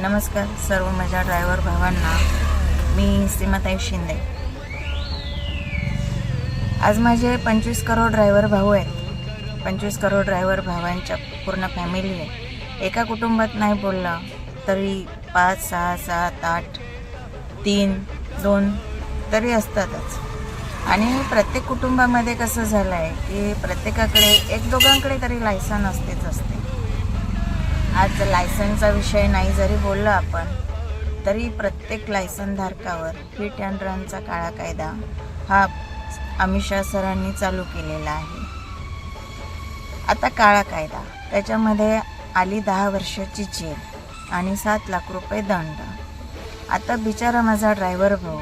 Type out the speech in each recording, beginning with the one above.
नमस्कार सर्व माझ्या ड्रायव्हर भावांना. मी सीमाताई शिंदे. आज माझे पंचवीस करोड ड्रायव्हर भाऊ आहेत. पंचवीस करोड ड्रायव्हर भावांच्या पूर्ण फॅमिली आहे. एका कुटुंबात नाही बोललं तरी पाच सहा सात आठ तीन दोन तरी असतातच. आणि प्रत्येक कुटुंबामध्ये कसं झालं आहे की प्रत्येकाकडे एक दोघांकडे तरी लायसन असतेच असते. आज लायसनचा विषय नाही जरी बोललो आपण तरी प्रत्येक लायसनधारकावर हिट अँड रनचा काळा कायदा हा अमित शहा सरांनी चालू केलेला आहे. आता काळा कायदा त्याच्यामध्ये आली दहा वर्षाची जेल आणि सात लाख रुपये दंड. आता बिचारा माझा ड्रायव्हर भाऊ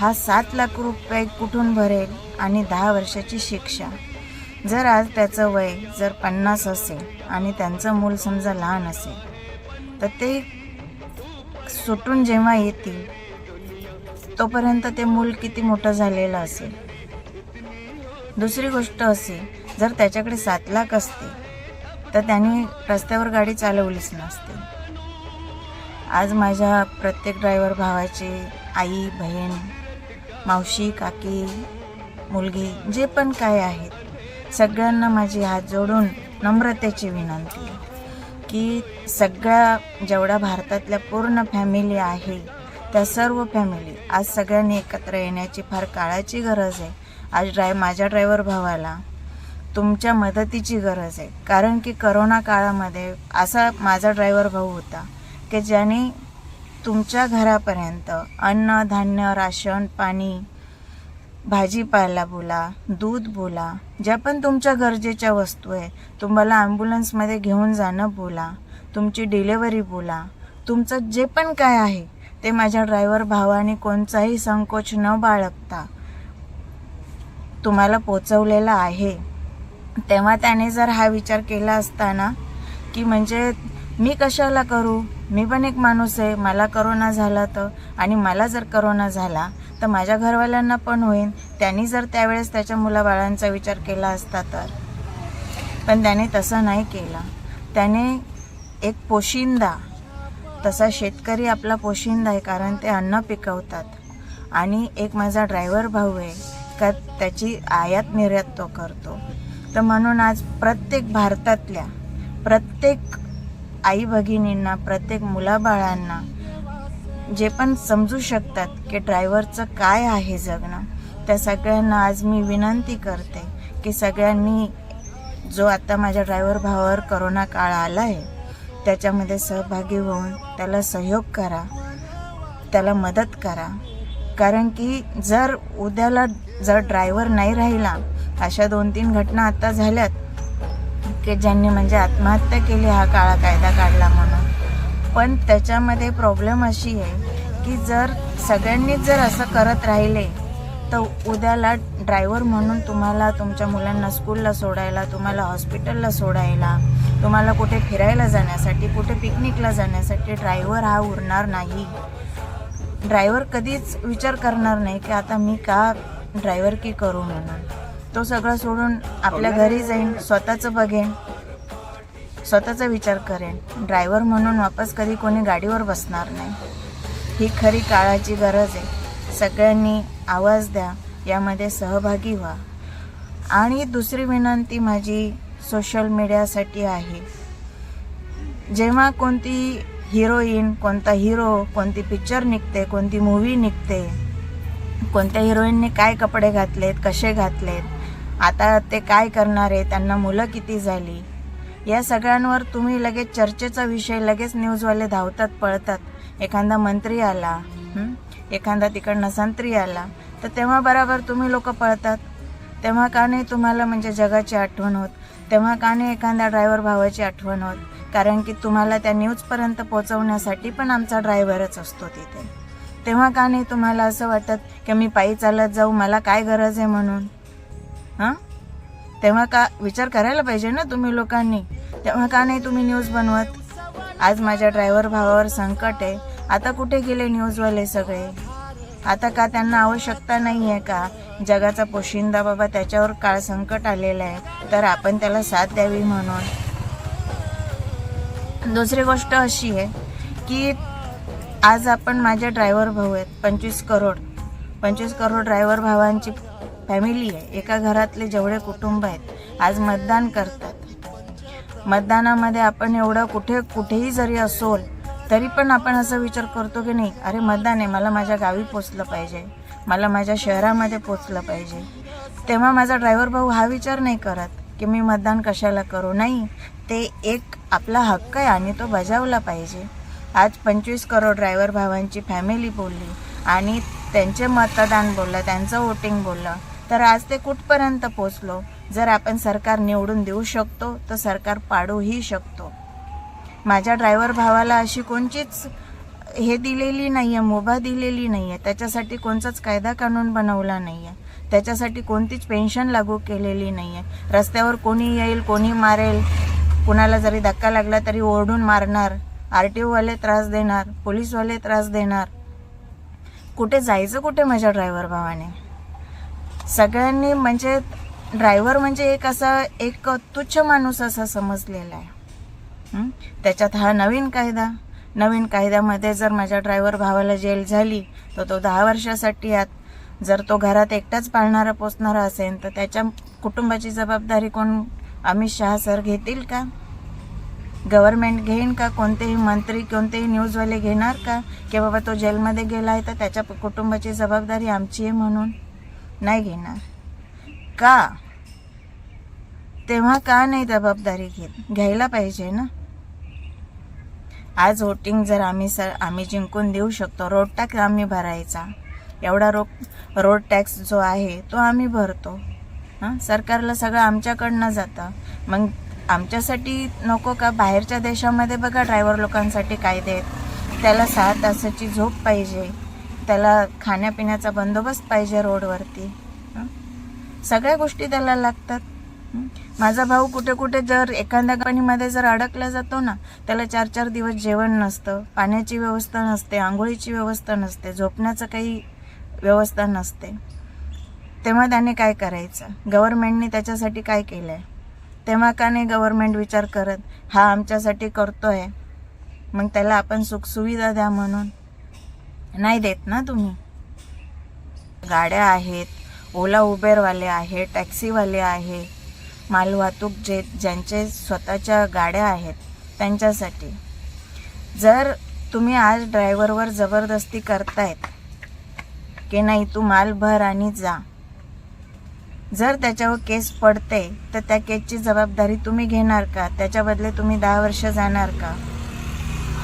हा सात लाख रुपये कुठून भरेल आणि दहा वर्षाची शिक्षा? जर आज त्याचं वय जर पन्नास असेल आणि त्यांचं मूल समजा लहान असेल तर ते सुटून जेव्हा येतील तोपर्यंत ते मूल किती मोठं झालेलं असेल. दुसरी गोष्ट अशी जर त्याच्याकडे सात लाख असते तर त्यांनी रस्त्यावर गाडी चालवलीच नसते. आज माझ्या प्रत्येक ड्रायव्हर भावाची आई बहीण मावशी काकी मुलगी जे पण काय आहेत सगळ्यांना माझी हात जोडून नम्रतेची विनंती की सगळ्या जेवढ्या भारतातल्या पूर्ण फॅमिली आहे त्या सर्व फॅमिली आज सगळ्यांनी एकत्र येण्याची फार काळाची गरज आहे. आज ड्राय माझ्या ड्रायव्हर भावाला तुमच्या मदतीची गरज आहे. कारण की करोना काळामध्ये असा माझा ड्रायव्हर भाऊ होता की ज्याने तुमच्या घरापर्यंत अन्न धान्य राशन पाणी भाजीपाला बोला दूध बोला ज्या पण तुमच्या गरजेच्या वस्तू आहे तुम्हाला ॲम्ब्युलन्समध्ये घेऊन जाणं बोला तुमची डिलेवरी बोला तुमचं जे पण काय आहे ते माझ्या ड्रायव्हर भावाने कोणताही संकोच न बाळगता तुम्हाला पोचवलेला आहे. तेव्हा त्याने जर हा विचार केला असताना की म्हणजे मी कशाला करू? मी पण एक माणूस आहे मला करोना झाला तर आणि मला जर करोना झाला तर माझ्या घरवाल्यांना पण होईल. त्यांनी जर त्यावेळेस त्याच्या मुलाबाळांचा विचार केला असता तर. पण त्याने तसं नाही केला. त्याने एक पोशिंदा तसा शेतकरी आपला पोशिंदा आहे कारण ते अन्न पिकवतात. आणि एक माझा ड्रायव्हर भाऊ आहे का त्याची आयात निर्यात तो करतो. तर म्हणून आज प्रत्येक भारतातल्या प्रत्येक आई भगिनींना प्रत्येक मुलाबाळांना जे पण समजू शकतात की ड्रायव्हरचं काय आहे जगणं त्या सगळ्यांना आज मी विनंती करते की सगळ्यांनी जो आता माझ्या ड्रायव्हर भावावर करोना काळ आला आहे त्याच्यामध्ये सहभागी होऊन त्याला सहयोग करा त्याला मदत करा. कारण की जर उद्याला जर ड्रायव्हर नाही राहिला अशा दोन तीन घटना आता झाल्यात की ज्यांनी म्हणजे आत्महत्या केली हा काळा कायदा काढला म्हणून. पण त्याच्यामध्ये प्रॉब्लेम अशी आहे की जर सगळ्यांनीच जर असं करत राहिले तर उद्याला ड्रायव्हर म्हणून तुम्हाला तुमच्या मुलांना स्कूलला सोडायला तुम्हाला हॉस्पिटलला सोडायला तुम्हाला कुठे फिरायला जाण्यासाठी कुठे पिकनिकला जाण्यासाठी ड्रायव्हर हा उरणार नाही. ड्रायव्हर कधीच विचार करणार नाही की आता मी का ड्रायव्हर की करू म्हणून. तो सगळं सोडून आपल्या घरी जाईन स्वतःचं बघेन स्वतःचा विचार करेन. ड्रायव्हर म्हणून वापस कधी कोणी गाडीवर बसणार नाही. ही खरी काळाची गरज आहे. सगळ्यांनी आवाज द्या यामध्ये सहभागी व्हा. आणि दुसरी विनंती माझी सोशल मीडियासाठी आहे. जेव्हा कोणती हिरोईन कोणता हिरो कोणती पिक्चर निघते कोणती मूवी निघते कोणत्या हिरोईनने काय कपडे घातलेत कसे घातलेत आता ते काय करणार आहे? त्यांना मुलं किती झाली? या सगळ्यांवर तुम्ही लगेच चर्चेचा विषय लगेच न्यूजवाले धावतात पळतात. एखादा मंत्री आला एखादा तिकडनं संत्री आला तर तेव्हा बराबर तुम्ही लोक पळतात. तेव्हा का नाही तुम्हाला म्हणजे जगाची आठवण होत? तेव्हा का नाही एखाद्या ड्रायव्हर भावाची आठवण होत? कारण की तुम्हाला त्या न्यूजपर्यंत पोहोचवण्यासाठी पण आमचा ड्रायव्हरच असतो तिथे. तेव्हा का नाही तुम्हाला असं वाटत की मी पायी चालत जाऊ? मला काय गरज आहे म्हणून? हां? तेव्हा का विचार करायला पाहिजे ना तुम्ही लोकांनी? तेव्हा का नाही तुम्ही न्यूज बनवत? आज माझ्या ड्रायव्हर भावावर संकट आहे. आता कुठे गेले न्यूजवाले सगळे? आता का त्यांना आवश्यकता नाही आहे का? जगाचा पोशिंदा बाबा त्याच्यावर काळ संकट आलेलं आहे. तर आपण त्याला साथ द्यावी म्हणून. दुसरी गोष्ट अशी आहे की आज आपण माझे ड्रायव्हर भाऊ आहेत. पंचवीस करोड. पंचवीस करोड ड्रायव्हर भावांची फॅमिली आहे. एका घरातले जेवढे कुटुंब आहेत आज मतदान करतात. मतदानामध्ये आपण एवढं कुठे कुठेही जरी असोल तरी पण आपण असा विचार करतो की नाही अरे मतदान आहे मला माझ्या गावी पोचलं पाहिजे. मला माझ्या शहरामध्ये पोचलं पाहिजे. तेव्हा माझा ड्रायव्हर भाऊ हा विचार नाही करत की मी मतदान कशाला करू. नाही ते एक आपला हक्क आहे आणि तो बजावला पाहिजे. आज पंचवीस करोड ड्रायव्हर भावांची फॅमिली बोलली आणि त्यांचे मतदान बोललं त्यांचं वोटिंग बोललं. तर आज ते कुठपर्यंत पोचलो? जर आपण सरकार निवडून देऊ शकतो तर सरकार पाडूही शकतो. माझ्या ड्रायव्हर भावाला अशी कोणचीच हे दिलेली नाही आहे मुभा दिलेली नाही आहे त्याच्यासाठी कोणताच कायदा कानून बनवला नाही आहे त्याच्यासाठी कोणतीच पेन्शन लागू केलेली नाही आहे रस्त्यावर कोणी येईल कोणी मारेल कुणाला जरी धक्का लागला तरी ओरडून मारणार आर टी ओवाले त्रास देणार पोलीसवाले त्रास देणार. कुठे जायचं कुठे माझ्या ड्रायव्हर भावाने? सगळ्यांनी म्हणजे ड्रायव्हर म्हणजे एक असा एक तुच्छ माणूस असा समजलेला आहे. त्याच्यात हा नवीन कायदा नवीन कायद्यामध्ये जर माझ्या ड्रायव्हर भावाला जेल झाली तर तो दहा वर्षासाठी आत. जर तो घरात एकटाच पाळणारा पोचणारा असेल तर त्याच्या कुटुंबाची जबाबदारी कोण अमित शहा सर घेतील का? गव्हर्मेंट घेईन का? कोणतेही मंत्री कोणतेही न्यूजवाले घेणार का? की बाबा तो जेलमध्ये गेला आहे तर त्याच्या कुटुंबाची जबाबदारी आमची आहे म्हणून. नाही घेणार. का? तेव्हा का नाही जबाबदारी घेत? घ्यायला पाहिजे ना. आज वोटिंग जर आम्ही सर आम्ही जिंकून देऊ शकतो रोड टॅक्स आम्ही भरायचा. एवढा रो रोड टॅक्स जो आहे तो आम्ही भरतो. हां? सरकारला सगळं आमच्याकडनं जातं. मग आमच्यासाठी नको का? बाहेरच्या देशामध्ये बघा ड्रायव्हर लोकांसाठी कायदे आहेत. त्याला सहा तासाची झोप पाहिजे. त्याला खाण्यापिण्याचा बंदोबस्त पाहिजे रोडवरती. सगळ्या गोष्टी त्याला लागतात. माझा भाऊ कुठे कुठे जर एखाद्या कंपनीमध्ये जर अडकला जातो ना त्याला चार चार दिवस जेवण नसतं पाण्याची व्यवस्था नसते आंघोळीची व्यवस्था नसते झोपण्याचं काही व्यवस्था नसते. तेव्हा त्याने काय करायचं? गव्हर्मेंटने त्याच्यासाठी काय केलं आहे तेव्हा का नाही गव्हर्मेंट विचार करत हा आमच्यासाठी करतो आहे मग त्याला आपण सुखसुविधा द्या म्हणून. नाही देत ना तुम्ही? गाड्या आहेत ओला उबेरवाले आहे टॅक्सीवाले आहे मालवाहतूक जे ज्यांचे स्वतःच्या गाड्या आहेत त्यांच्यासाठी. जर तुम्ही आज ड्रायव्हरवर जबरदस्ती करतायत की नाही तू माल भर आणि जा. जर त्याच्यावर केस पडते तर त्या केसची जबाबदारी तुम्ही घेणार का? त्याच्या बदले तुम्ही दहा वर्ष जाणार का?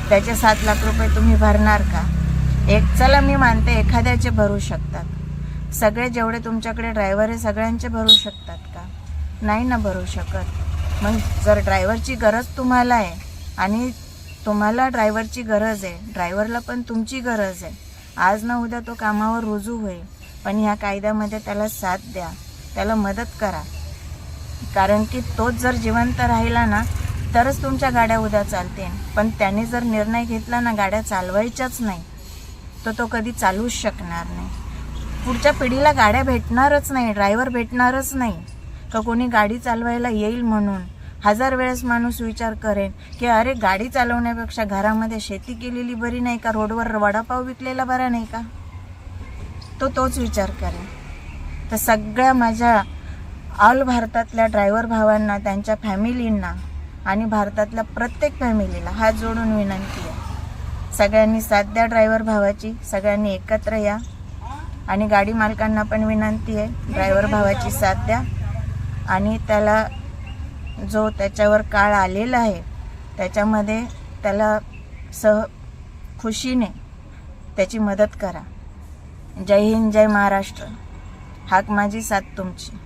त्याचे सात लाख रुपये तुम्ही भरणार का? एक चला मी मानते एखाद्याचे भरू शकतात. सगळे जेवढे तुमच्याकडे ड्रायव्हर आहे सगळ्यांचे भरू शकतात का? नाही ना भरू शकत. मग जर ड्रायव्हरची गरज तुम्हाला आहे आणि तुम्हाला ड्रायव्हरची गरज आहे ड्रायव्हरला पण तुमची गरज आहे आज ना उद्या तो कामावर रुजू होईल पण ह्या कायद्यामध्ये त्याला साथ द्या त्याला मदत करा. कारण की तोच जर जिवंत राहिला ना तरच तुमच्या गाड्या उद्या चालतील. पण त्याने जर निर्णय घेतला ना गाड्या चालवायच्याच नाही. तर तो कधी चालूच शकणार नाही. पुढच्या पिढीला गाड्या भेटणारच नाही ड्रायव्हर भेटणारच नाही. का कोणी गाडी चालवायला येईल म्हणून? हजार वेळेस माणूस विचार करेन की अरे गाडी चालवण्यापेक्षा घरामध्ये शेती केलेली बरी नाही का? रोडवर वडापाव विकलेला बरा नाही का? तो तोच विचार करेन. तर सगळ्या माझ्या ऑल भारतातल्या ड्रायव्हर भावांना त्यांच्या फॅमिलींना आणि भारतातल्या प्रत्येक फॅमिलीला हात जोडून विनंती आहे. सगळ्यांनी साथ द्या ड्रायव्हर भावाची. सगळ्यांनी एकत्र या. आणि गाडी मालकांना पण विनंती आहे ड्रायव्हर भावाची साथ द्या. आणि त्याला जो त्याच्यावर काळ आलेला आहे त्याच्यामध्ये त्याला सह खुशीने त्याची मदत करा. जय हिंद जय महाराष्ट्र. हाक माझी साथ तुमची.